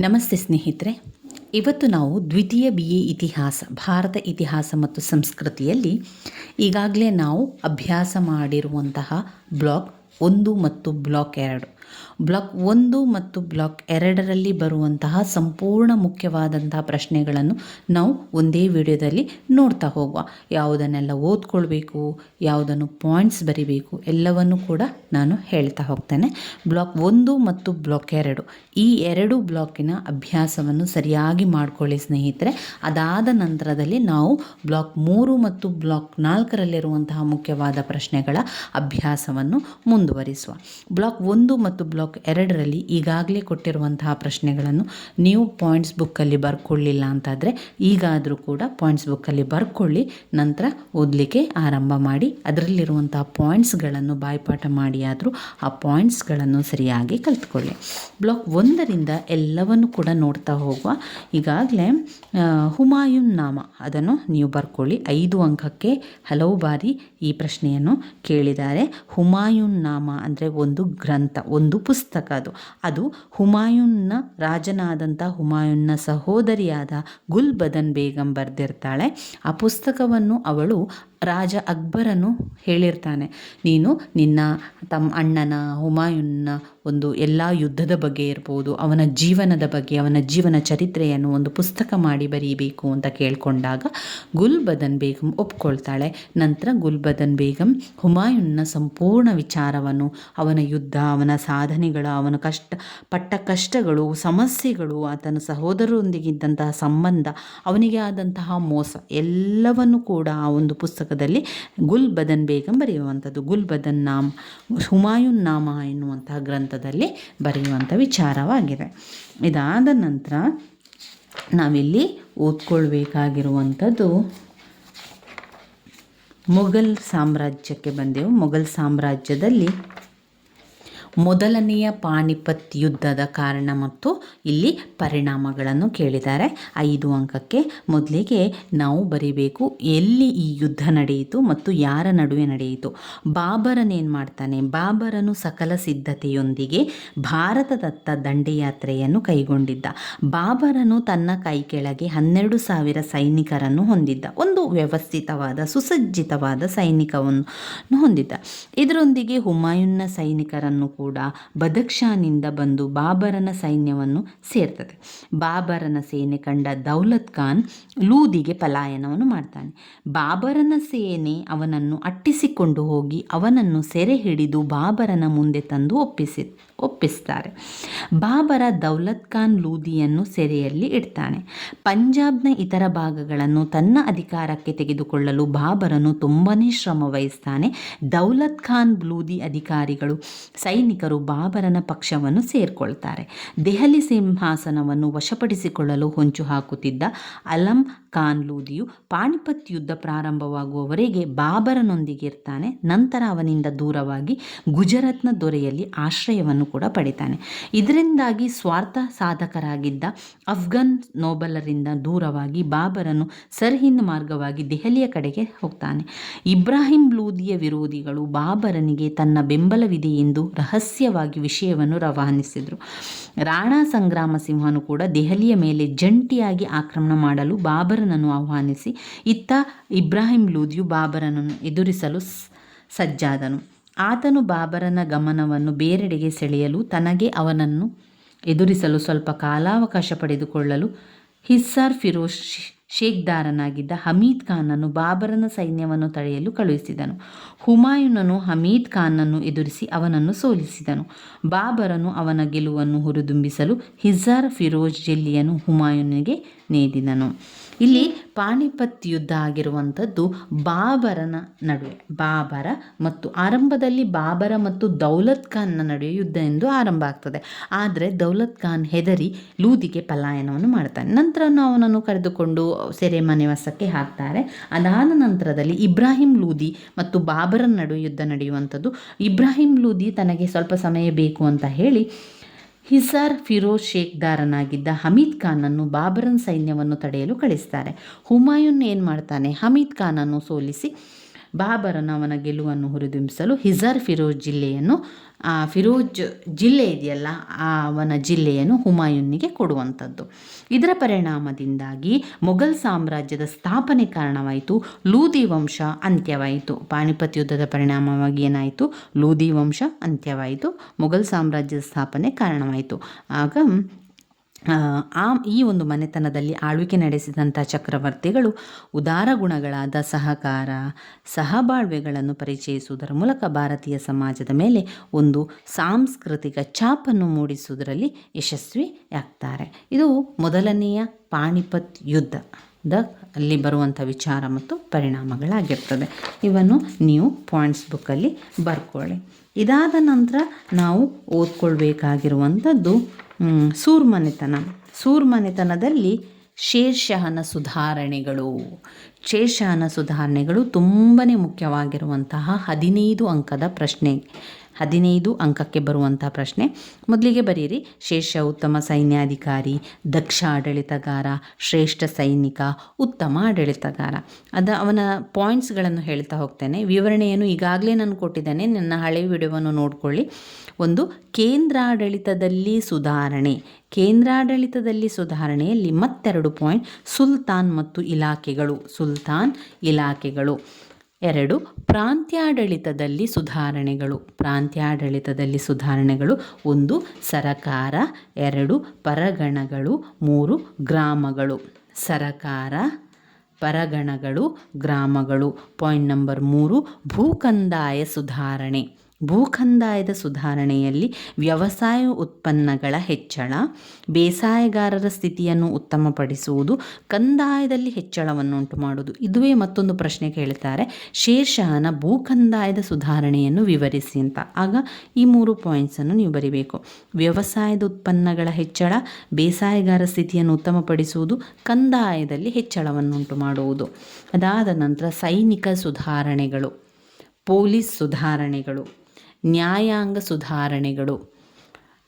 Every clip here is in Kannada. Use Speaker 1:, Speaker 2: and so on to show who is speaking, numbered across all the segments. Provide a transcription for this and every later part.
Speaker 1: ನಮಸ್ತೆ ಸ್ನೇಹಿತರೆ. ಇವತ್ತು ನಾವು ದ್ವಿತೀಯ ಬಿ ಎ ಇತಿಹಾಸ, ಭಾರತ ಇತಿಹಾಸ ಮತ್ತು ಸಂಸ್ಕೃತಿಯಲ್ಲಿ ಈಗಾಗಲೇ ನಾವು ಅಭ್ಯಾಸ ಮಾಡಿರುವಂತಹ ಬ್ಲಾಕ್ ಒಂದು ಮತ್ತು ಬ್ಲಾಕ್ ಎರಡು. ಬ್ಲಾಕ್ ಒಂದು ಮತ್ತು ಬ್ಲಾಕ್ ಎರಡರಲ್ಲಿ ಬರುವಂತಹ ಸಂಪೂರ್ಣ ಮುಖ್ಯವಾದಂತಹ ಪ್ರಶ್ನೆಗಳನ್ನು ನಾವು ಒಂದೇ ವಿಡಿಯೋದಲ್ಲಿ ನೋಡ್ತಾ ಹೋಗುವ. ಯಾವುದನ್ನೆಲ್ಲ ಓದ್ಕೊಳ್ಬೇಕು, ಯಾವುದನ್ನು ಪಾಯಿಂಟ್ಸ್ ಬರಿಬೇಕು, ಎಲ್ಲವನ್ನು ಕೂಡ ನಾನು ಹೇಳ್ತಾ ಹೋಗ್ತೇನೆ. ಬ್ಲಾಕ್ ಒಂದು ಮತ್ತು ಬ್ಲಾಕ್ ಎರಡು. ಈ ಎರಡು ಬ್ಲಾಕಿನ ಅಭ್ಯಾಸವನ್ನು ಸರಿಯಾಗಿ ಮಾಡಿಕೊಳ್ಳಿ ಸ್ನೇಹಿತರೆ. ಅದಾದ ನಂತರದಲ್ಲಿ ನಾವು ಬ್ಲಾಕ್ ಮೂರು ಮತ್ತು ಬ್ಲಾಕ್ ನಾಲ್ಕರಲ್ಲಿರುವಂತಹ ಮುಖ್ಯವಾದ ಪ್ರಶ್ನೆಗಳ ಅಭ್ಯಾಸವನ್ನು ಮುಂದುವರಿಸುವ. ಬ್ಲಾಕ್ ಒಂದು ಮತ್ತು ಬ್ಲಾಕ್ ಎರಡರಲ್ಲಿ ಈಗಾಗಲೇ ಕೊಟ್ಟಿರುವಂತಹ ಪ್ರಶ್ನೆಗಳನ್ನು ನೀವು ಪಾಯಿಂಟ್ಸ್ ಬುಕ್ಕಲ್ಲಿ ಬರ್ಕೊಳ್ಳಿಲ್ಲ ಅಂತಾದರೆ ಈಗಾದರೂ ಕೂಡ ಪಾಯಿಂಟ್ಸ್ ಬುಕ್ಕಲ್ಲಿ ಬರ್ಕೊಳ್ಳಿ, ನಂತರ ಓದಲಿಕ್ಕೆ ಆರಂಭ ಮಾಡಿ, ಅದರಲ್ಲಿರುವಂತಹ ಪಾಯಿಂಟ್ಸ್ಗಳನ್ನು ಬಾಯ್ಪಾಠ ಮಾಡಿ ಆದರೂ ಆ ಪಾಯಿಂಟ್ಸ್ಗಳನ್ನು ಸರಿಯಾಗಿ ಕಲಿತ್ಕೊಳ್ಳಿ. ಬ್ಲಾಕ್ ಒಂದರಿಂದ ಎಲ್ಲವನ್ನು ಕೂಡ ನೋಡ್ತಾ ಹೋಗುವ, ಈಗಾಗಲೇ ಹುಮಾಯುನ್ ನಾಮ, ಅದನ್ನು ನೀವು ಬರ್ಕೊಳ್ಳಿ. ಐದು ಅಂಕಕ್ಕೆ ಹಲವು ಬಾರಿ ಈ ಪ್ರಶ್ನೆಯನ್ನು ಕೇಳಿದ್ದಾರೆ. ಹುಮಾಯುನ್ ನಾಮ ಅಂದರೆ ಒಂದು ಗ್ರಂಥ, ಒಂದು ಪುಸ್ತಕ ಅದು. ಅದು ಹುಮಾಯೂನ್ನ ರಾಜನಾದಂಥ ಹುಮಾಯೂನ್ನ ಸಹೋದರಿಯಾದ ಗುಲ್ಬದನ್ ಬೇಗಂ ಬರೆದಿರ್ತಾಳೆ. ಆ ಪುಸ್ತಕವನ್ನು ಅವಳು ರಾಜ ಅಕ್ಬರನು ಹೇಳಿರ್ತಾನೆ, ನೀನು ನಿನ್ನ ತಮ್ಮ ಅಣ್ಣನ, ಹುಮಾಯೂನ್ನ ಒಂದು ಎಲ್ಲ ಯುದ್ಧದ ಬಗ್ಗೆ ಇರ್ಬೋದು, ಅವನ ಜೀವನದ ಬಗ್ಗೆ, ಅವನ ಜೀವನ ಚರಿತ್ರೆಯನ್ನು ಒಂದು ಪುಸ್ತಕ ಮಾಡಿ ಬರೀಬೇಕು, ಅಂತ ಕೇಳಿಕೊಂಡಾಗ ಗುಲ್ಬದನ್ ಬೇಗಂ ಒಪ್ಕೊಳ್ತಾಳೆ. ನಂತರ ಗುಲ್ಬದನ್ ಬೇಗಂ ಹುಮಾಯೂನ್ನ ಸಂಪೂರ್ಣ ವಿಚಾರವನ್ನು, ಅವನ ಯುದ್ಧ, ಅವನ ಸಾಧನೆಗಳು, ಅವನ ಕಷ್ಟ, ಪಟ್ಟ ಕಷ್ಟಗಳು, ಸಮಸ್ಯೆಗಳು, ಆತನ ಸಹೋದರರೊಂದಿಗಿದ್ದಂತಹ ಸಂಬಂಧ, ಅವನಿಗೆ ಆದಂತಹ ಮೋಸ, ಎಲ್ಲವನ್ನು ಕೂಡ ಆ ಒಂದು ಪುಸ್ತಕದಲ್ಲಿ ಗುಲ್ ಬದನ್ ಬೇಗಂ ಬರೆಯುವಂಥದ್ದು. ಗುಲ್ ಬದನ್ ನಾಮ್, ಹುಮಾಯುನ್ ನಾಮ ಎನ್ನುವಂತಹ ಗ್ರಂಥದಲ್ಲಿ ಬರೆಯುವಂಥ ವಿಚಾರವಾಗಿದೆ. ಇದಾದ ನಂತರ ನಾವಿಲ್ಲಿ ಓದ್ಕೊಳ್ಬೇಕಾಗಿರುವಂಥದ್ದು ಮೊಘಲ್ ಸಾಮ್ರಾಜ್ಯಕ್ಕೆ ಬಂದೆವು. ಮೊಘಲ್ ಸಾಮ್ರಾಜ್ಯದಲ್ಲಿ ಮೊದಲನೆಯ ಪಾಣಿಪತ್ ಯುದ್ಧದ ಕಾರಣ ಮತ್ತು ಇಲ್ಲಿ ಪರಿಣಾಮಗಳನ್ನು ಕೇಳಿದ್ದಾರೆ. ಐದು ಅಂಕಕ್ಕೆ ಮೊದಲಿಗೆ ನಾವು ಬರೀಬೇಕು, ಎಲ್ಲಿ ಈ ಯುದ್ಧ ನಡೆಯಿತು ಮತ್ತು ಯಾರ ನಡುವೆ ನಡೆಯಿತು? ಬಾಬರನೇನು ಮಾಡ್ತಾನೆ? ಬಾಬರನು ಸಕಲ ಸಿದ್ಧತೆಯೊಂದಿಗೆ ಭಾರತದತ್ತ ದಂಡಯಾತ್ರೆಯನ್ನು ಕೈಗೊಂಡಿದ್ದ. ಬಾಬರನು ತನ್ನ ಕೈ ಕೆಳಗೆ ಹನ್ನೆರಡು ಸಾವಿರ ಸೈನಿಕರನ್ನು ಹೊಂದಿದ್ದ. ಒಂದು ವ್ಯವಸ್ಥಿತವಾದ, ಸುಸಜ್ಜಿತವಾದ ಸೈನಿಕವನ್ನು ಹೊಂದಿದ್ದ. ಇದರೊಂದಿಗೆ ಹುಮಾಯುನ್ನ ಸೈನಿಕರನ್ನು ಕೂಡ ಬದಕ್ಷಾನಿಂದ ಬಂದು ಬಾಬರನ ಸೈನ್ಯವನ್ನು ಸೇರ್ತದೆ. ಬಾಬರನ ಸೇನೆ ಕಂಡ ದೌಲತ್ ಖಾನ್ ಲೂದಿಗೆ ಪಲಾಯನವನ್ನು ಮಾಡ್ತಾನೆ. ಬಾಬರನ ಸೇನೆ ಅವನನ್ನು ಅಟ್ಟಿಸಿಕೊಂಡು ಹೋಗಿ ಅವನನ್ನು ಸೆರೆ ಹಿಡಿದು ಬಾಬರನ ಮುಂದೆ ತಂದು ಒಪ್ಪಿಸಿ, ಒಪ್ಪಿಸ್ತಾರೆ. ಬಾಬರ ದೌಲತ್ ಖಾನ್ ಲೂದಿಯನ್ನು ಸೆರೆಯಲ್ಲಿ ಇಡ್ತಾನೆ. ಪಂಜಾಬ್ನ ಇತರ ಭಾಗಗಳನ್ನು ತನ್ನ ಅಧಿಕಾರಕ್ಕೆ ತೆಗೆದುಕೊಳ್ಳಲು ಬಾಬರನು ತುಂಬನೇ ಶ್ರಮ ವಹಿಸ್ತಾನೆ. ದೌಲತ್ ಖಾನ್ ಲೂದಿ ಅಧಿಕಾರಿಗಳು ಸೈನಿಕರು ಬಾಬರನ ಪಕ್ಷವನ್ನು ಸೇರ್ಕೊಳ್ತಾರೆ. ದೆಹಲಿ ಸಿಂಹಾಸನವನ್ನು ವಶಪಡಿಸಿಕೊಳ್ಳಲು ಹೊಂಚು ಹಾಕುತ್ತಿದ್ದ ಅಲಂ ಖಾನ್ ಲೂದಿಯು ಪಾಣಿಪತ್ ಯುದ್ಧ ಪ್ರಾರಂಭವಾಗುವವರೆಗೆ ಬಾಬರನೊಂದಿಗೆ ಇರ್ತಾನೆ ನಂತರ ಅವನಿಂದ ದೂರವಾಗಿ ಗುಜರಾತ್ನ ದೊರೆಯಲ್ಲಿ ಆಶ್ರಯವನ್ನು ಕೂಡ ಪಡಿತಾನೆ. ಇದರಿಂದಾಗಿ ಸ್ವಾರ್ಥ ಸಾಧಕರಾಗಿದ್ದ ಅಫ್ಘನ್ ನೋಬಲರಿಂದ ದೂರವಾಗಿ ಬಾಬರನು ಸರ್ಹಿಂದ್ ಮಾರ್ಗವಾಗಿ ದೆಹಲಿಯ ಕಡೆಗೆ ಹೋಗ್ತಾನೆ. ಇಬ್ರಾಹಿಂ ಲೂದಿಯ ವಿರೋಧಿಗಳು ಬಾಬರನಿಗೆ ತನ್ನ ಬೆಂಬಲವಿದೆ ಎಂದು ರಹಸ್ಯವಾಗಿ ವಿಷಯವನ್ನು ರವಾನಿಸಿದರು. ರಾಣಾ ಸಂಗ್ರಾಮ ಸಿಂಹನು ಕೂಡ ದೆಹಲಿಯ ಮೇಲೆ ಜಂಟಿಯಾಗಿ ಆಕ್ರಮಣ ಮಾಡಲು ಬಾಬರನನ್ನು ಆಹ್ವಾನಿಸಿ, ಇತ್ತ ಇಬ್ರಾಹಿಂ ಲೂದಿಯು ಬಾಬರನನ್ನು ಎದುರಿಸಲು ಸಜ್ಜಾದನು. ಆತನು ಬಾಬರನ ಗಮನವನ್ನು ಬೇರೆಡೆಗೆ ಸೆಳೆಯಲು ತನಗೆ ಅವನನ್ನು ಎದುರಿಸಲು ಸ್ವಲ್ಪ ಕಾಲಾವಕಾಶ ಪಡೆದುಕೊಳ್ಳಲು ಹಿಸ್ಸಾರ್ ಫಿರೋಜ್ ಶೇಖ್ದಾರನಾಗಿದ್ದ ಹಮೀದ್ ಖಾನನ್ನು ಬಾಬರನ ಸೈನ್ಯವನ್ನು ತಡೆಯಲು ಕಳುಹಿಸಿದನು. ಹುಮಾಯೂನನು ಹಮೀದ್ ಖಾನನ್ನು ಎದುರಿಸಿ ಅವನನ್ನು ಸೋಲಿಸಿದನು. ಬಾಬರನು ಅವನ ಗೆಲುವನ್ನು ಹುರಿದುಂಬಿಸಲು ಹಿಜಾರ್ ಫಿರೋಜ್ ಜೆಲ್ಲಿಯನ್ನು ಹುಮಾಯೂನಿಗೆ ನೇದಿದನು. ಇಲ್ಲಿ ಪಾಣಿಪತ್ ಯುದ್ಧ ಆಗಿರುವಂಥದ್ದು ಬಾಬರನ ನಡುವೆ. ಬಾಬರ ಮತ್ತು ಆರಂಭದಲ್ಲಿ ಬಾಬರ ಮತ್ತು ದೌಲತ್ ಖಾನ್ನ ನಡುವೆ ಯುದ್ಧ ಎಂದು ಆರಂಭ ಆಗ್ತದೆ. ಆದರೆ ದೌಲತ್ ಖಾನ್ ಹೆದರಿ ಲೂದಿಗೆ ಪಲಾಯನವನ್ನು ಮಾಡ್ತಾನೆ. ನಂತರ ಅವನನ್ನು ಕರೆದುಕೊಂಡು ಸೆರೆಮನೆವಾಸಕ್ಕೆ ಹಾಕ್ತಾರೆ. ಅದಾದ ನಂತರದಲ್ಲಿ ಇಬ್ರಾಹಿಂ ಲೂದಿ ಮತ್ತು ಬಾಬರನ ನಡುವೆ ಯುದ್ಧ ನಡೆಯುವಂಥದ್ದು. ಇಬ್ರಾಹಿಂ ಲೂದಿ ತನಗೆ ಸ್ವಲ್ಪ ಸಮಯ ಬೇಕು ಅಂತ ಹೇಳಿ ಹಿಸಾರ್ ಫಿರೋಜ್ ಶೇಖ್ದಾರನಾಗಿದ್ದ ಹಮೀದ್ ಖಾನನ್ನು ಬಾಬರನ್ ಸೈನ್ಯವನ್ನು ತಡೆಯಲು ಕಳಿಸ್ತಾರೆ. ಹುಮಾಯೂನ್ ಏನು ಮಾಡ್ತಾನೆ? ಹಮೀದ್ ಖಾನನ್ನು ಸೋಲಿಸಿ ಬಾಬರನು ಅವನ ಗೆಲುವನ್ನು ಹುರಿದುಂಬಿಸಲು ಹಿಜರ್ ಫಿರೋಜ್ ಜಿಲ್ಲೆಯನ್ನು, ಆ ಫಿರೋಜ್ ಜಿಲ್ಲೆ ಇದೆಯಲ್ಲ ಆ ಅವನ ಜಿಲ್ಲೆಯನ್ನು ಹುಮಾಯೂನ್ನಿಗೆ ಕೊಡುವಂಥದ್ದು. ಇದರ ಪರಿಣಾಮದಿಂದಾಗಿ ಮೊಘಲ್ ಸಾಮ್ರಾಜ್ಯದ ಸ್ಥಾಪನೆ ಕಾರಣವಾಯಿತು, ಲೂದಿ ವಂಶ ಅಂತ್ಯವಾಯಿತು. ಪಾಣಿಪತ್ ಯುದ್ಧದ ಪರಿಣಾಮವಾಗಿ ಏನಾಯಿತು? ಲೂದಿ ವಂಶ ಅಂತ್ಯವಾಯಿತು. ಮೊಘಲ್ ಸಾಮ್ರಾಜ್ಯದ ಸ್ಥಾಪನೆ ಕಾರಣವಾಯಿತು. ಆಗ ಆ, ಈ ಒಂದು ಮನೆತನದಲ್ಲಿ ಆಳ್ವಿಕೆ ನಡೆಸಿದಂಥ ಚಕ್ರವರ್ತಿಗಳು ಉದಾರ ಗುಣಗಳಾದ ಸಹಕಾರ ಸಹಬಾಳ್ವೆಗಳನ್ನು ಪರಿಚಯಿಸುವುದರ ಮೂಲಕ ಭಾರತೀಯ ಸಮಾಜದ ಮೇಲೆ ಒಂದು ಸಾಂಸ್ಕೃತಿಕ ಛಾಪನ್ನು ಮೂಡಿಸುವುದರಲ್ಲಿ ಯಶಸ್ವಿಯಾಗ್ತಾರೆ. ಇದು ಮೊದಲನೆಯ ಪಾಣಿಪತ್ ಯುದ್ಧ ದ ಅಲ್ಲಿ ಬರುವಂಥ ವಿಚಾರ ಮತ್ತು ಪರಿಣಾಮಗಳಾಗಿರ್ತದೆ. ಇವನ್ನು ನೀವು ಪಾಯಿಂಟ್ಸ್ ಬುಕ್ಕಲ್ಲಿ ಬರ್ಕೊಳ್ಳಿ. ಇದಾದ ನಂತರ ನಾವು ಓದ್ಕೊಳ್ಬೇಕಾಗಿರುವಂಥದ್ದು ಸೂರ್ಮನೆತನ. ಸೂರ್ಮನೆತನದಲ್ಲಿ ಶೇರ್ಷಹನ ಸುಧಾರಣೆಗಳು. ಶೇರ್ಷಹನ ಸುಧಾರಣೆಗಳು ತುಂಬಾ ಮುಖ್ಯವಾಗಿರುವಂತಹ ಹದಿನೈದು ಅಂಕದ ಪ್ರಶ್ನೆ. ಹದಿನೈದು ಅಂಕಕ್ಕೆ ಬರುವಂಥ ಪ್ರಶ್ನೆ. ಮೊದಲಿಗೆ ಬರೀರಿ. ಶೇಷ ಉತ್ತಮ ಸೈನ್ಯಾಧಿಕಾರಿ ದಕ್ಷ ಆಡಳಿತಗಾರ ಶ್ರೇಷ್ಠ ಸೈನಿಕ, ಉತ್ತಮ ಆಡಳಿತಗಾರ. ಅದು ಅವನ ಪಾಯಿಂಟ್ಸ್ಗಳನ್ನು ಹೇಳ್ತಾ ಹೋಗ್ತೇನೆ. ವಿವರಣೆಯನ್ನು ಈಗಾಗಲೇ ನಾನು ಕೊಟ್ಟಿದ್ದೇನೆ. ನನ್ನ ಹಳೆಯ ವಿಡಿಯೋವನ್ನು ನೋಡ್ಕೊಳ್ಳಿ. ಒಂದು ಕೇಂದ್ರಾಡಳಿತದಲ್ಲಿ ಸುಧಾರಣೆ. ಕೇಂದ್ರಾಡಳಿತದಲ್ಲಿ ಸುಧಾರಣೆಯಲ್ಲಿ ಮತ್ತೆರಡು ಪಾಯಿಂಟ್ ಸುಲ್ತಾನ್ ಮತ್ತು ಇಲಾಖೆಗಳು. ಸುಲ್ತಾನ್, ಇಲಾಖೆಗಳು. ಎರಡು, ಪ್ರಾಂತ್ಯಾಡಳಿತದಲ್ಲಿ ಸುಧಾರಣೆಗಳು. ಪ್ರಾಂತ್ಯಾಡಳಿತದಲ್ಲಿ ಸುಧಾರಣೆಗಳು. ಒಂದು, ಸರಕಾರ. ಎರಡು, ಪರಗಣಗಳು. ಮೂರು, ಗ್ರಾಮಗಳು. ಸರಕಾರ, ಪರಗಣಗಳು, ಗ್ರಾಮಗಳು. ಪಾಯಿಂಟ್ ನಂಬರ್ ಮೂರು, ಭೂಕಂದಾಯ ಸುಧಾರಣೆ. ಭೂಕಂದಾಯದ ಸುಧಾರಣೆಯಲ್ಲಿ ವ್ಯವಸಾಯ ಉತ್ಪನ್ನಗಳ ಹೆಚ್ಚಳ, ಬೇಸಾಯಗಾರರ ಸ್ಥಿತಿಯನ್ನು ಉತ್ತಮಪಡಿಸುವುದು, ಕಂದಾಯದಲ್ಲಿ ಹೆಚ್ಚಳವನ್ನುಂಟು ಮಾಡುವುದು. ಇದುವೇ ಮತ್ತೊಂದು ಪ್ರಶ್ನೆ ಕೇಳುತ್ತಾರೆ ಶೇರ್ಷಹನ ಭೂಕಂದಾಯದ ಸುಧಾರಣೆಯನ್ನು ವಿವರಿಸಿ ಅಂತ. ಆಗ ಈ ಮೂರು ಪಾಯಿಂಟ್ಸನ್ನು ನೀವು ಬರಿಬೇಕು. ವ್ಯವಸಾಯದ ಉತ್ಪನ್ನಗಳ ಹೆಚ್ಚಳ, ಬೇಸಾಯಗಾರ ಸ್ಥಿತಿಯನ್ನು ಉತ್ತಮಪಡಿಸುವುದು, ಕಂದಾಯದಲ್ಲಿ ಹೆಚ್ಚಳವನ್ನುಂಟು ಮಾಡುವುದು. ಅದಾದ ನಂತರ ಸೈನಿಕ ಸುಧಾರಣೆಗಳು, ಪೊಲೀಸ್ ಸುಧಾರಣೆಗಳು. ನ್ಯಾಯಾಂಗ ಸುಧಾರಣೆಗಳು,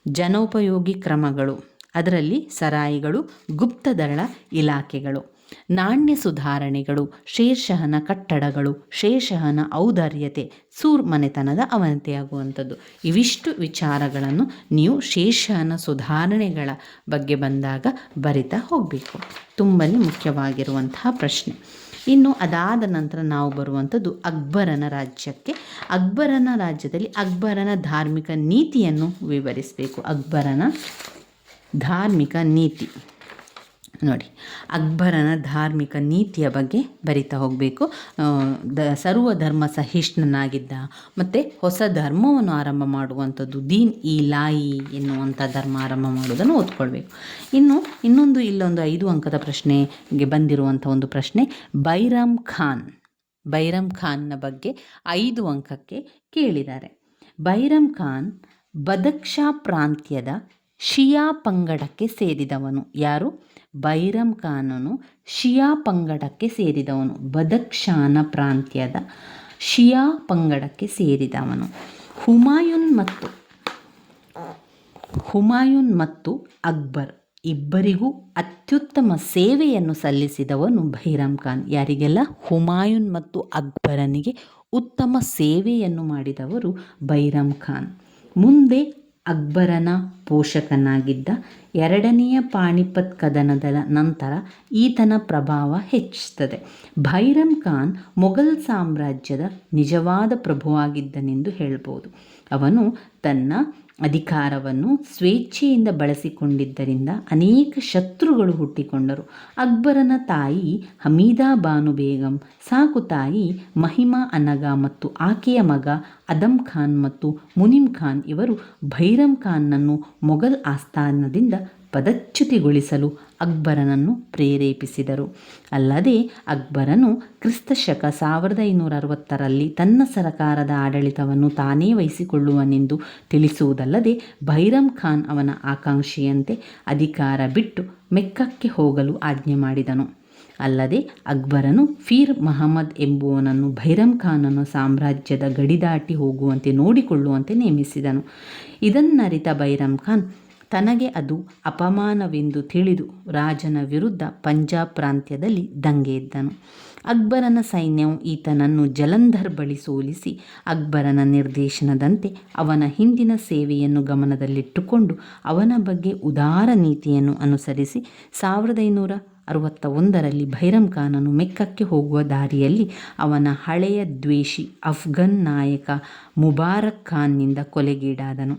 Speaker 1: ಜನೋಪಯೋಗಿ ಕ್ರಮಗಳು, ಅದರಲ್ಲಿ ಸರಾಯಿಗಳು ಗುಪ್ತದಳ ಇಲಾಖೆಗಳು, ನಾಣ್ಯ ಸುಧಾರಣೆಗಳು, ಶೇರ್ಷಹನ ಕಟ್ಟಡಗಳು, ಶೇರ್ಷಹನ ಔದಾರ್ಯತೆ, ಸೂರ್ ಮನೆತನದ ಅವನತಿಯಾಗುವಂಥದ್ದು. ಇವಿಷ್ಟು ವಿಚಾರಗಳನ್ನು ನೀವು ಶೇಷಹನ ಸುಧಾರಣೆಗಳ ಬಗ್ಗೆ ಬಂದಾಗ ಬರಿತಾ ಹೋಗಬೇಕು. ತುಂಬನೇ ಮುಖ್ಯವಾಗಿರುವಂತಹ ಪ್ರಶ್ನೆ. ಇನ್ನು ಅದಾದ ನಂತರ ನಾವು ಬರುವಂಥದ್ದು ಅಕ್ಬರನ ರಾಜ್ಯಕ್ಕೆ. ಅಕ್ಬರನ ರಾಜ್ಯದಲ್ಲಿ ಅಕ್ಬರನ ಧಾರ್ಮಿಕ ನೀತಿಯನ್ನು ವಿವರಿಸಬೇಕು. ಅಕ್ಬರನ ಧಾರ್ಮಿಕ ನೀತಿ. ನೋಡಿ, ಅಕ್ಬರನ ಧಾರ್ಮಿಕ ನೀತಿಯ ಬಗ್ಗೆ ಬರಿತಾ ಹೋಗಬೇಕು. ದ ಸರ್ವಧರ್ಮ ಸಹಿಷ್ಣನಾಗಿದ್ದ ಮತ್ತು ಹೊಸ ಧರ್ಮವನ್ನು ಆರಂಭ ಮಾಡುವಂಥದ್ದು ದೀನ್ ಇ ಲಾಯಿ ಎನ್ನುವಂಥ ಧರ್ಮ ಆರಂಭ ಮಾಡುವುದನ್ನು ಓದ್ಕೊಳ್ಬೇಕು. ಇನ್ನು, ಇನ್ನೊಂದು, ಇಲ್ಲೊಂದು ಐದು ಅಂಕದ ಪ್ರಶ್ನೆಗೆ ಬಂದಿರುವಂಥ ಒಂದು ಪ್ರಶ್ನೆ ಬೈರಾಮ್ ಖಾನ್ ಬೈರಮ್ ಖಾನ್ನ ಬಗ್ಗೆ ಐದು ಅಂಕಕ್ಕೆ ಕೇಳಿದ್ದಾರೆ. ಬೈರಮ್ ಖಾನ್ ಬದಕ್ಷಾ ಪ್ರಾಂತ್ಯದ ಶಿಯಾ ಪಂಗಡಕ್ಕೆ ಸೇರಿದವನು ಯಾರು? ಬೈರಮ್ ಖಾನನು ಶಿಯಾ ಪಂಗಡಕ್ಕೆ ಸೇರಿದವನು. ಬದಕ್ಷಾನ ಪ್ರಾಂತ್ಯದ ಶಿಯಾ ಪಂಗಡಕ್ಕೆ ಸೇರಿದವನು. ಹುಮಾಯೂನ್ ಮತ್ತು ಹುಮಾಯೂನ್ ಮತ್ತು ಅಕ್ಬರ್ ಇಬ್ಬರಿಗೂ ಅತ್ಯುತ್ತಮ ಸೇವೆಯನ್ನು ಸಲ್ಲಿಸಿದವನು ಬೈರಂ ಖಾನ್. ಯಾರಿಗೆಲ್ಲ? ಹುಮಾಯೂನ್ ಮತ್ತು ಅಕ್ಬರನಿಗೆ ಉತ್ತಮ ಸೇವೆಯನ್ನು ಮಾಡಿದವರು ಬೈರಂ ಖಾನ್. ಮುಂದೆ ಅಕ್ಬರನ ಪೋಷಕನಾಗಿದ್ದ ಎರಡನೆಯ ಪಾಣಿಪತ್ ಕದನದ ನಂತರ ಈತನ ಪ್ರಭಾವ ಹೆಚ್ಚುತ್ತದೆ ಭೈರಮ್ ಖಾನ್ ಮೊಘಲ್ ಸಾಮ್ರಾಜ್ಯದ ನಿಜವಾದ ಪ್ರಭುವಾಗಿದ್ದನೆಂದು ಹೇಳ್ಬೋದು. ಅವನು ತನ್ನ ಅಧಿಕಾರವನ್ನು ಸ್ವೇಚ್ಛೆಯಿಂದ ಬಳಸಿಕೊಂಡಿದ್ದರಿಂದ ಅನೇಕ ಶತ್ರುಗಳು ಹುಟ್ಟಿಕೊಂಡರು. ಅಕ್ಬರನ ತಾಯಿ ಹಮೀದಾ ಬಾನು ಬೇಗಂ, ಸಾಕು ತಾಯಿ ಮಹಿಮಾ ಅನಗ ಮತ್ತು ಆಕೆಯ ಮಗ ಅದಮ್ ಖಾನ್ ಮತ್ತು ಮುನಿಮ್ ಖಾನ್ ಇವರು ಭೈರಮ್ ಖಾನ್ನನ್ನು ಮೊಘಲ್ ಆಸ್ಥಾನದಿಂದ ಪದಚ್ಯುತಿಗೊಳಿಸಲು ಅಕ್ಬರನನ್ನು ಪ್ರೇರೇಪಿಸಿದರು. ಅಲ್ಲದೆ ಅಕ್ಬರನು ಕ್ರಿಸ್ತಶಕ ಸಾವಿರದ ಐನೂರ ಅರವತ್ತರಲ್ಲಿ ತನ್ನ ಸರಕಾರದ ಆಡಳಿತವನ್ನು ತಾನೇ ವಹಿಸಿಕೊಳ್ಳುವನೆಂದು ತಿಳಿಸುವುದಲ್ಲದೆ ಭೈರಂ ಖಾನ್ ಅವನ ಆಕಾಂಕ್ಷೆಯಂತೆ ಅಧಿಕಾರ ಬಿಟ್ಟು ಮೆಕ್ಕಕ್ಕೆ ಹೋಗಲು ಆಜ್ಞೆ ಮಾಡಿದನು. ಅಲ್ಲದೆ ಅಕ್ಬರನು ಫೀರ್ ಮಹಮ್ಮದ್ ಎಂಬುವನನ್ನು ಭೈರಂ ಖಾನನ್ನು ಸಾಮ್ರಾಜ್ಯದ ಗಡಿ ದಾಟಿ ಹೋಗುವಂತೆ ನೋಡಿಕೊಳ್ಳುವಂತೆ ನೇಮಿಸಿದನು. ಇದನ್ನರಿತ ಭೈರಂ ಖಾನ್ ತನಗೆ ಅದು ಅಪಮಾನವೆಂದು ತಿಳಿದು ರಾಜನ ವಿರುದ್ಧ ಪಂಜಾಬ್ ಪ್ರಾಂತ್ಯದಲ್ಲಿ ದಂಗೆ ಎದ್ದನು ಅಕ್ಬರನ ಸೈನ್ಯವು ಈತನನ್ನು ಜಲಂಧರ್ ಬಳಿ ಸೋಲಿಸಿ ಅಕ್ಬರನ ನಿರ್ದೇಶನದಂತೆ ಅವನ ಹಿಂದಿನ ಸೇವೆಯನ್ನು ಗಮನದಲ್ಲಿಟ್ಟುಕೊಂಡು ಅವನ ಬಗ್ಗೆ ಉದಾರ ನೀತಿಯನ್ನು ಅನುಸರಿಸಿ ಸಾವಿರದ ಐನೂರ ಅರವತ್ತ ಒಂದರಲ್ಲಿ ಭೈರಂ ಖಾನನು ಮೆಕ್ಕಕ್ಕೆ ಹೋಗುವ ದಾರಿಯಲ್ಲಿ ಅವನ ಹಳೆಯ ದ್ವೇಷಿ ಅಫ್ಘನ್ ನಾಯಕ ಮುಬಾರಕ್ ಖಾನ್ನಿಂದ ಕೊಲೆಗೀಡಾದನು.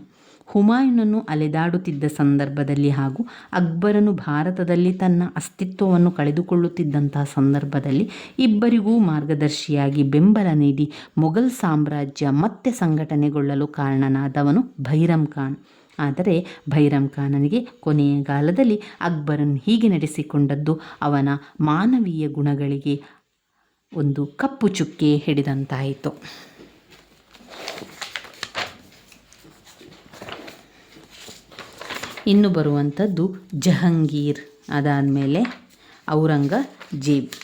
Speaker 1: ಹುಮಾಯೂನನು ಅಲೆದಾಡುತ್ತಿದ್ದ ಸಂದರ್ಭದಲ್ಲಿ ಹಾಗೂ ಅಕ್ಬರನು ಭಾರತದಲ್ಲಿ ತನ್ನ ಅಸ್ತಿತ್ವವನ್ನು ಕಳೆದುಕೊಳ್ಳುತ್ತಿದ್ದಂತಹ ಸಂದರ್ಭದಲ್ಲಿ ಇಬ್ಬರಿಗೂ ಮಾರ್ಗದರ್ಶಿಯಾಗಿ ಬೆಂಬಲ ನೀಡಿ ಮೊಘಲ್ ಸಾಮ್ರಾಜ್ಯ ಮತ್ತೆ ಸಂಘಟನೆಗೊಳ್ಳಲು ಕಾರಣನಾದವನು ಭೈರಮ್ ಖಾನ್. ಆದರೆ ಭೈರಮ್ ಖಾನನಿಗೆ ಕೊನೆಯ ಕಾಲದಲ್ಲಿ ಅಕ್ಬರನು ಹೀಗೆ ನಡೆಸಿಕೊಂಡದ್ದು, ಅವನ ಮಾನವೀಯ ಗುಣಗಳಿಗೆ ಒಂದು ಕಪ್ಪು ಚುಕ್ಕೆ ಹಿಡಿದಂತಾಯಿತು. ಇನ್ನು ಬರುವಂಥದ್ದು ಜಹಂಗೀರ್, ಅದಾದಮೇಲೆ ಔರಂಗಜೇಬ್.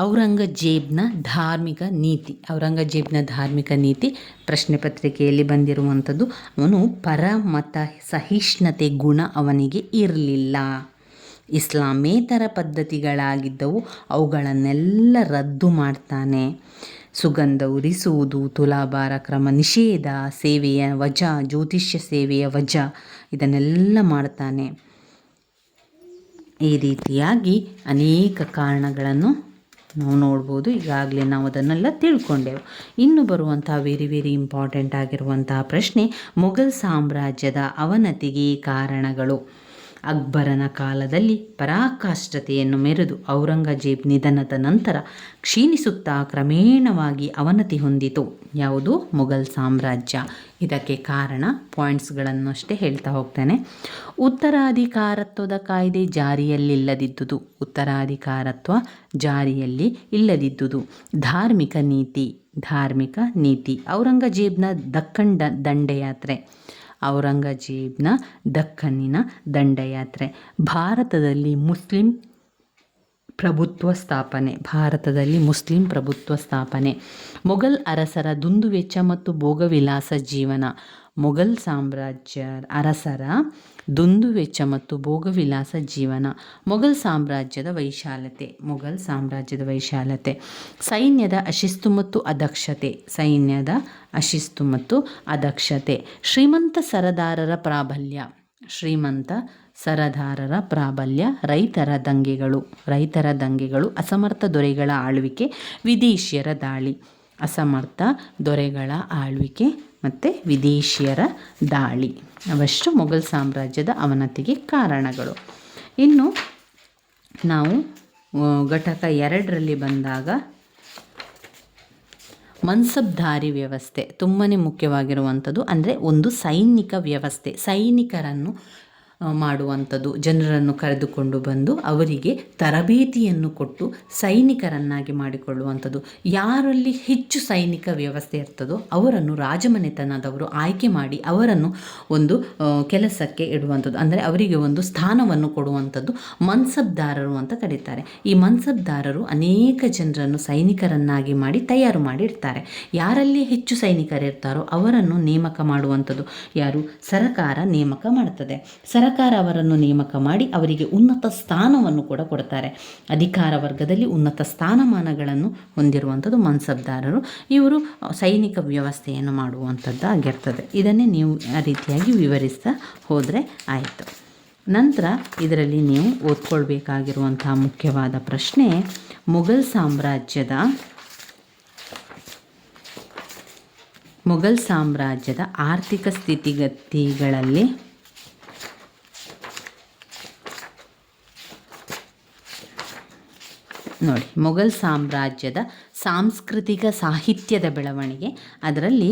Speaker 1: ಔರಂಗಜೇಬ್ನ ಧಾರ್ಮಿಕ ನೀತಿ, ಔರಂಗಜೇಬ್ನ ಧಾರ್ಮಿಕ ನೀತಿ ಪ್ರಶ್ನೆ ಪತ್ರಿಕೆಯಲ್ಲಿ ಬಂದಿರುವಂಥದ್ದು, ಅವನು ಪರಮತ ಸಹಿಷ್ಣುತೆ ಗುಣ ಅವನಿಗೆ ಇರಲಿಲ್ಲ. ಇಸ್ಲಾಮೇತರ ಪದ್ಧತಿಗಳಾಗಿದ್ದವು, ಅವುಗಳನ್ನೆಲ್ಲ ರದ್ದು ಮಾಡ್ತಾನೆ. ಸುಗಂಧ ಉರಿಸುವುದು, ತುಲಾಭಾರ ಕ್ರಮ, ನಿಷೇಧ, ಸೇವೆಯ ವಜ, ಜ್ಯೋತಿಷ್ಯ ಸೇವೆಯ ವಜ, ಇದನ್ನೆಲ್ಲ ಮಾಡ್ತಾನೆ. ಈ ರೀತಿಯಾಗಿ ಅನೇಕ ಕಾರಣಗಳನ್ನು ನಾವು ನೋಡ್ಬೋದು. ಈಗಾಗಲೇ ನಾವು ಅದನ್ನೆಲ್ಲ ತಿಳ್ಕೊಂಡೆವು. ಇನ್ನು ಬರುವಂತಹ ವೆರಿ ವೆರಿ ಇಂಪಾರ್ಟೆಂಟ್ ಆಗಿರುವಂತಹ ಪ್ರಶ್ನೆ, ಮೊಘಲ್ ಸಾಮ್ರಾಜ್ಯದ ಅವನತಿಗೆ ಕಾರಣಗಳು. ಅಕ್ಬರನ ಕಾಲದಲ್ಲಿ ಪರಾಕಾಷ್ಠತೆಯನ್ನು ಮೆರೆದು ಔರಂಗಜೇಬ್ ನಿಧನದ ನಂತರ ಕ್ಷೀಣಿಸುತ್ತಾ ಕ್ರಮೇಣವಾಗಿ ಅವನತಿ ಹೊಂದಿತು. ಯಾವುದು? ಮೊಘಲ್ ಸಾಮ್ರಾಜ್ಯ. ಇದಕ್ಕೆ ಕಾರಣ ಪಾಯಿಂಟ್ಸ್ಗಳನ್ನು ಅಷ್ಟೇ ಹೇಳ್ತಾ ಹೋಗ್ತೇನೆ. ಉತ್ತರಾಧಿಕಾರತ್ವದ ಕಾಯ್ದೆ ಜಾರಿಯಲ್ಲಿಲ್ಲದಿದ್ದುದು. ಉತ್ತರಾಧಿಕಾರತ್ವ ಜಾರಿಯಲ್ಲಿ ಇಲ್ಲದಿದ್ದುದು. ಧಾರ್ಮಿಕ ನೀತಿ ಧಾರ್ಮಿಕ ನೀತಿ. ಔರಂಗಜೇಬ್ನ ದಕ್ಕಂಡ ದಂಡಯಾತ್ರೆ. ಔರಂಗಜೇಬ್ನ ದಕ್ಕನ್ನಿನ ದಂಡಯಾತ್ರೆ. ಭಾರತದಲ್ಲಿ ಮುಸ್ಲಿಂ ಪ್ರಭುತ್ವ ಸ್ಥಾಪನೆ. ಭಾರತದಲ್ಲಿ ಮುಸ್ಲಿಂ ಪ್ರಭುತ್ವ ಸ್ಥಾಪನೆ. ಮೊಘಲ್ ಅರಸರ ದುಂದುವೆಚ್ಚ ಮತ್ತು ಭೋಗವಿಲಾಸ ಜೀವನ. ಮೊಘಲ್ ಸಾಮ್ರಾಜ್ಯ ಅರಸರ ದುಂದುವೆಚ್ಚ ಮತ್ತು ಭೋಗವಿಲಾಸ ಜೀವನ. ಮೊಘಲ್ ಸಾಮ್ರಾಜ್ಯದ ವೈಶಾಲತೆ, ಮೊಘಲ್ ಸಾಮ್ರಾಜ್ಯದ ವೈಶಾಲತೆ. ಸೈನ್ಯದ ಅಶಿಸ್ತು ಮತ್ತು ಅದಕ್ಷತೆ, ಸೈನ್ಯದ ಅಶಿಸ್ತು ಮತ್ತು ಅದಕ್ಷತೆ. ಶ್ರೀಮಂತ ಸರದಾರರ ಪ್ರಾಬಲ್ಯ, ಶ್ರೀಮಂತ ಸರದಾರರ ಪ್ರಾಬಲ್ಯ, ರೈತರ ದಂಗೆಗಳು ರೈತರ ದಂಗೆಗಳು, ಅಸಮರ್ಥ ದೊರೆಗಳ ಆಳ್ವಿಕೆ, ವಿದೇಶಿಯರ ದಾಳಿ, ಅಸಮರ್ಥ ದೊರೆಗಳ ಆಳ್ವಿಕೆ ಮತ್ತು ವಿದೇಶಿಯರ ದಾಳಿ. ಅವಷ್ಟು ಮೊಘಲ್ ಸಾಮ್ರಾಜ್ಯದ ಅವನತಿಗೆ ಕಾರಣಗಳು. ಇನ್ನು ನಾವು ಘಟಕ ಎರಡರಲ್ಲಿ ಬಂದಾಗ ಮನ್ಸಬ್ಧಾರಿ ವ್ಯವಸ್ಥೆ ತುಂಬಾ ಮುಖ್ಯವಾಗಿರುವಂಥದ್ದು ಅಂದರೆ ಒಂದು ಸೈನಿಕ ವ್ಯವಸ್ಥೆ. ಸೈನಿಕರನ್ನು ಮಾಡುವಂಥದ್ದು. ಜನರನ್ನು ಕರೆದುಕೊಂಡು ಬಂದು ಅವರಿಗೆ ತರಬೇತಿಯನ್ನು ಕೊಟ್ಟು ಸೈನಿಕರನ್ನಾಗಿ ಮಾಡಿಕೊಳ್ಳುವಂಥದ್ದು. ಯಾರಲ್ಲಿ ಹೆಚ್ಚು ಸೈನಿಕ ವ್ಯವಸ್ಥೆ ಇರ್ತದೋ ಅವರನ್ನು ರಾಜಮನೆತನದವರು ಆಯ್ಕೆ ಮಾಡಿ ಅವರನ್ನು ಒಂದು ಕೆಲಸಕ್ಕೆ ಇಡುವಂಥದ್ದು. ಅಂದರೆ ಅವರಿಗೆ ಒಂದು ಸ್ಥಾನವನ್ನು ಕೊಡುವಂಥದ್ದು ಮನ್ಸಬ್ದಾರರು ಅಂತ ಕರೀತಾರೆ. ಈ ಮನ್ಸಬ್ದಾರರು ಅನೇಕ ಜನರನ್ನು ಸೈನಿಕರನ್ನಾಗಿ ಮಾಡಿ ತಯಾರು ಮಾಡಿರ್ತಾರೆ ಯಾರಲ್ಲಿ ಹೆಚ್ಚು ಸೈನಿಕರಿರ್ತಾರೋ ಅವರನ್ನು ನೇಮಕ ಮಾಡುವಂಥದ್ದು. ಯಾರು? ಸರಕಾರ ನೇಮಕ ಮಾಡ್ತದೆ. ಸರಕಾರ ಅವರನ್ನು ನೇಮಕ ಮಾಡಿ ಅವರಿಗೆ ಉನ್ನತ ಸ್ಥಾನವನ್ನು ಕೂಡ ಕೊಡ್ತಾರೆ. ಅಧಿಕಾರ ವರ್ಗದಲ್ಲಿ ಉನ್ನತ ಸ್ಥಾನಮಾನಗಳನ್ನು ಹೊಂದಿರುವಂಥದ್ದು ಮನ್ಸಬ್ದಾರರು. ಇವರು ಸೈನಿಕ ವ್ಯವಸ್ಥೆಯನ್ನು ಮಾಡುವಂಥದ್ದಾಗಿರ್ತದೆ ಇದನ್ನೇ ನೀವು ಆ ರೀತಿಯಾಗಿ ವಿವರಿಸ್ತಾ ಹೋದರೆ ಆಯಿತು. ನಂತರ ಇದರಲ್ಲಿ ನೀವು ಓದ್ಕೊಳ್ಬೇಕಾಗಿರುವಂತಹ ಮುಖ್ಯವಾದ ಪ್ರಶ್ನೆ, ಮೊಘಲ್ ಸಾಮ್ರಾಜ್ಯದ ಮೊಘಲ್ ಸಾಮ್ರಾಜ್ಯದ ಆರ್ಥಿಕ ಸ್ಥಿತಿಗತಿಗಳಲ್ಲಿ ನೋಡಿ ಮೊಘಲ್ ಸಾಮ್ರಾಜ್ಯದ ಸಾಂಸ್ಕೃತಿಕ ಸಾಹಿತ್ಯದ ಬೆಳವಣಿಗೆ. ಅದರಲ್ಲಿ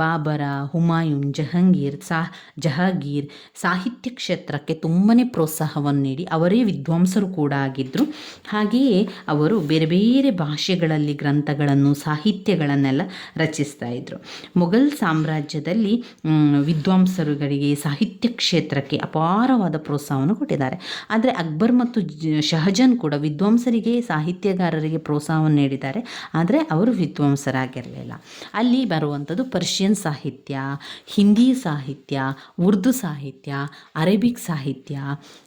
Speaker 1: ಬಾಬರ, ಹುಮಾಯೂನ್, ಜಹಂಗೀರ್, ಸಾ, ಜಹಾಗೀರ್ ಸಾಹಿತ್ಯ ಕ್ಷೇತ್ರಕ್ಕೆ ತುಂಬಾ ಪ್ರೋತ್ಸಾಹವನ್ನು ನೀಡಿ ಅವರೇ ವಿದ್ವಾಂಸರು ಕೂಡ ಆಗಿದ್ದರು ಹಾಗೆಯೇ ಅವರು ಬೇರೆ ಬೇರೆ ಭಾಷೆಗಳಲ್ಲಿ ಗ್ರಂಥಗಳನ್ನು, ಸಾಹಿತ್ಯಗಳನ್ನೆಲ್ಲ ರಚಿಸ್ತಾ ಇದ್ದರು ಮೊಘಲ್ ಸಾಮ್ರಾಜ್ಯದಲ್ಲಿ ವಿದ್ವಾಂಸರುಗಳಿಗೆ ಸಾಹಿತ್ಯ ಕ್ಷೇತ್ರಕ್ಕೆ ಅಪಾರವಾದ ಪ್ರೋತ್ಸಾಹವನ್ನು ಕೊಟ್ಟಿದ್ದಾರೆ. ಆದರೆ ಅಕ್ಬರ್ ಮತ್ತು ಶಹಜಾನ್ ಕೂಡ ವಿದ್ವಾಂಸರಿಗೆ, ಸಾಹಿತ್ಯಗಾರರಿಗೆ ಪ್ರೋತ್ಸಾಹವನ್ನು ನೀಡಿದ್ದಾರೆ. ಆದರೆ ಅವರು ವಿದ್ವಾಂಸರಾಗಿರಲಿಲ್ಲ. ಅಲ್ಲಿ ಬರುವಂಥದ್ದು ಪರ್ಷಿಯನ್ ಸಾಹಿತ್ಯ, ಹಿಂದಿ ಸಾಹಿತ್ಯ, ಉರ್ದು ಸಾಹಿತ್ಯ, ಅರೇಬಿಕ್ ಸಾಹಿತ್ಯ,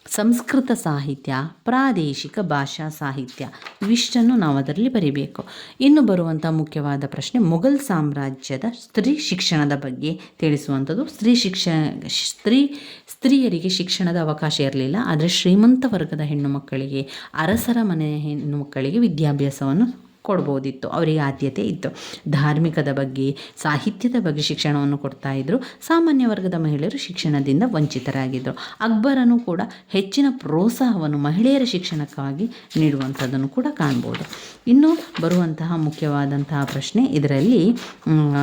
Speaker 1: ಸಂಸ್ಕೃತ ಸಾಹಿತ್ಯ, ಪ್ರಾದೇಶಿಕ ಭಾಷಾ ಸಾಹಿತ್ಯ ಇವಿಷ್ಟನ್ನು ನಾವು ಅದರಲ್ಲಿ ಬರೀಬೇಕು. ಇನ್ನು ಬರುವಂಥ ಮುಖ್ಯವಾದ ಪ್ರಶ್ನೆ ಮೊಘಲ್ ಸಾಮ್ರಾಜ್ಯದ ಸ್ತ್ರೀ ಶಿಕ್ಷಣದ ಬಗ್ಗೆ ತಿಳಿಸುವಂಥದ್ದು. ಸ್ತ್ರೀ ಶಿಕ್ಷಣ ಸ್ತ್ರೀ, ಸ್ತ್ರೀಯರಿಗೆ ಶಿಕ್ಷಣದ ಅವಕಾಶ ಇರಲಿಲ್ಲ. ಆದರೆ ಶ್ರೀಮಂತ ವರ್ಗದ ಹೆಣ್ಣು ಮಕ್ಕಳಿಗೆ, ಅರಸರ ಮನೆಯ ಹೆಣ್ಣು ಮಕ್ಕಳಿಗೆ ವಿದ್ಯಾಭ್ಯಾಸವನ್ನು ಕೊಡ್ಬೋದಿತ್ತು. ಅವರಿಗೆ ಆದ್ಯತೆ ಇತ್ತು. ಧಾರ್ಮಿಕದ ಬಗ್ಗೆ, ಸಾಹಿತ್ಯದ ಬಗ್ಗೆ ಶಿಕ್ಷಣವನ್ನು ಕೊಡ್ತಾ ಇದ್ದರು ಸಾಮಾನ್ಯ ವರ್ಗದ ಮಹಿಳೆಯರು ಶಿಕ್ಷಣದಿಂದ ವಂಚಿತರಾಗಿದ್ದರು ಅಕ್ಬರನು ಕೂಡ ಹೆಚ್ಚಿನ ಪ್ರೋತ್ಸಾಹವನ್ನು ಮಹಿಳೆಯರ ಶಿಕ್ಷಣಕ್ಕಾಗಿ ನೀಡುವಂಥದ್ದನ್ನು ಕೂಡ ಕಾಣ್ಬೋದು. ಇನ್ನು ಬರುವಂತಹ ಮುಖ್ಯವಾದಂತಹ ಪ್ರಶ್ನೆ ಇದರಲ್ಲಿ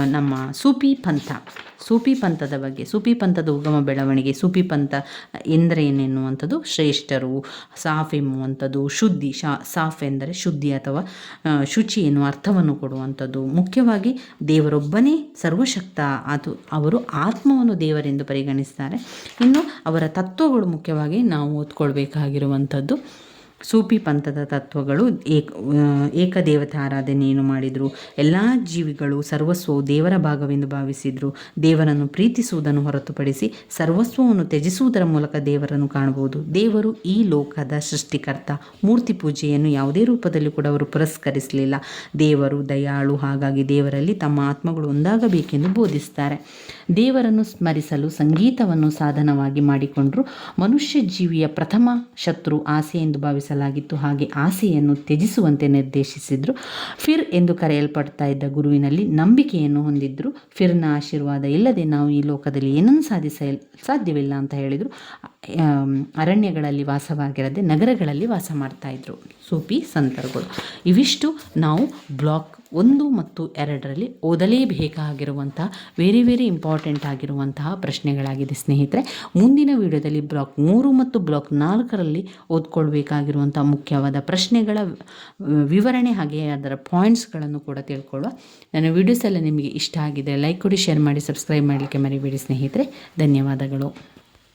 Speaker 1: ನಮ್ಮ ಸೂಪಿ ಪಂಥ. ಸೂಪಿ ಪಂಥದ ಬಗ್ಗೆ, ಸೂಪಿ ಪಂಥದ ಉಗಮ ಬೆಳವಣಿಗೆ, ಸೂಪಿ ಪಂಥ ಎಂದರೆ ಏನೆನ್ನುವಂಥದ್ದು? ಶ್ರೇಷ್ಠರು, ಸಾಫ್ ಎನ್ನುವಂಥದ್ದು, ಶುದ್ಧಿ, ಶಾ, ಸಾಫ್ ಎಂದರೆ ಶುದ್ಧಿ ಅಥವಾ ಶುಚಿ ಎನ್ನುವ ಅರ್ಥವನ್ನು ಕೊಡುವಂಥದ್ದು. ಮುಖ್ಯವಾಗಿ ದೇವರೊಬ್ಬನೇ ಸರ್ವಶಕ್ತ. ಅದು ಅವರು ಆತ್ಮವನ್ನು ದೇವರೆಂದು ಪರಿಗಣಿಸ್ತಾರೆ. ಇನ್ನು ಅವರ ತತ್ವಗಳು ಮುಖ್ಯವಾಗಿ ನಾವು ಓದ್ಕೊಳ್ಬೇಕಾಗಿರುವಂಥದ್ದು. ಸೂಫಿ ಪಂಥದ ತತ್ವಗಳು ಏಕ ಆ, ಏಕದೇವತಾ ಆರಾಧನೆಯನ್ನು ಮಾಡಿದರು. ಎಲ್ಲ ಜೀವಿಗಳು ಸರ್ವಸ್ವವು ದೇವರ ಭಾಗವೆಂದು ಭಾವಿಸಿದರು. ದೇವರನ್ನು ಪ್ರೀತಿಸುವುದನ್ನು ಹೊರತುಪಡಿಸಿ ಸರ್ವಸ್ವವನ್ನು ತ್ಯಜಿಸುವುದರ ಮೂಲಕ ದೇವರನ್ನು ಕಾಣಬಹುದು. ದೇವರು ಈ ಲೋಕದ ಸೃಷ್ಟಿಕರ್ತ. ಮೂರ್ತಿ ಪೂಜೆಯನ್ನು ಯಾವುದೇ ರೂಪದಲ್ಲಿ ಕೂಡ ಅವರು ಪುರಸ್ಕರಿಸಲಿಲ್ಲ. ದೇವರು ದಯಾಳು ಹಾಗಾಗಿ ದೇವರಲ್ಲಿ ತಮ್ಮ ಆತ್ಮಗಳು ಒಂದಾಗಬೇಕೆಂದು ಬೋಧಿಸ್ತಾರೆ. ದೇವರನ್ನು ಸ್ಮರಿಸಲು ಸಂಗೀತವನ್ನು ಸಾಧನವಾಗಿ ಮಾಡಿಕೊಂಡರು. ಮನುಷ್ಯ ಜೀವಿಯ ಪ್ರಥಮ ಶತ್ರು ಆಸೆ ಎಂದು ಭಾವಿಸಲಾಗಿತ್ತು ಹಾಗೆ ಆಸೆಯನ್ನು ತ್ಯಜಿಸುವಂತೆ ನಿರ್ದೇಶಿಸಿದ್ರು. ಫಿರ್ ಎಂದು ಕರೆಯಲ್ಪಡ್ತಾ ಇದ್ದ ಗುರುವಿನಲ್ಲಿ ನಂಬಿಕೆಯನ್ನು ಹೊಂದಿದ್ರು. ಫಿರ್ನ ಆಶೀರ್ವಾದ ಇಲ್ಲದೆ ನಾವು ಈ ಲೋಕದಲ್ಲಿ ಏನನ್ನು ಸಾಧಿಸ, ಸಾಧ್ಯವಿಲ್ಲ ಅಂತ ಹೇಳಿದರು. ಅರಣ್ಯಗಳಲ್ಲಿ ವಾಸವಾಗಿರದೆ ನಗರಗಳಲ್ಲಿ ವಾಸ ಮಾಡ್ತಾ ಇದ್ರು. ಸೂಫಿ ಸಂತರುಗಳು. ಇವಿಷ್ಟು ನಾವು ಬ್ಲಾಕ್ ಒಂದು ಮತ್ತು ಎರಡರಲ್ಲಿ ಓದಲೇಬೇಕಾಗಿರುವಂತಹ ವೆರಿ ವೆರಿ ಇಂಪಾರ್ಟೆಂಟ್ ಆಗಿರುವಂತಹ ಪ್ರಶ್ನೆಗಳಾಗಿದೆ ಸ್ನೇಹಿತರೆ. ಮುಂದಿನ ವಿಡಿಯೋದಲ್ಲಿ ಬ್ಲಾಕ್ ಮೂರು ಮತ್ತು ಬ್ಲಾಕ್ ನಾಲ್ಕರಲ್ಲಿ ಓದ್ಕೊಳ್ಬೇಕಾಗಿರುವಂಥ ಮುಖ್ಯವಾದ ಪ್ರಶ್ನೆಗಳ ವಿವರಣೆ ಹಾಗೆ ಅದರ ಪಾಯಿಂಟ್ಸ್ಗಳನ್ನು ಕೂಡ ತಿಳ್ಕೊಳ್ಳುವ. ನನ್ನ ವಿಡಿಯೋಸ್ ಎಲ್ಲ ನಿಮಗೆ ಇಷ್ಟ ಆಗಿದೆ ಲೈಕ್ ಕೊಡಿ, ಶೇರ್ ಮಾಡಿ, ಸಬ್ಸ್ಕ್ರೈಬ್ ಮಾಡಲಿಕ್ಕೆ ಮರಿಬೇಡಿ ಸ್ನೇಹಿತರೆ. ಧನ್ಯವಾದಗಳು.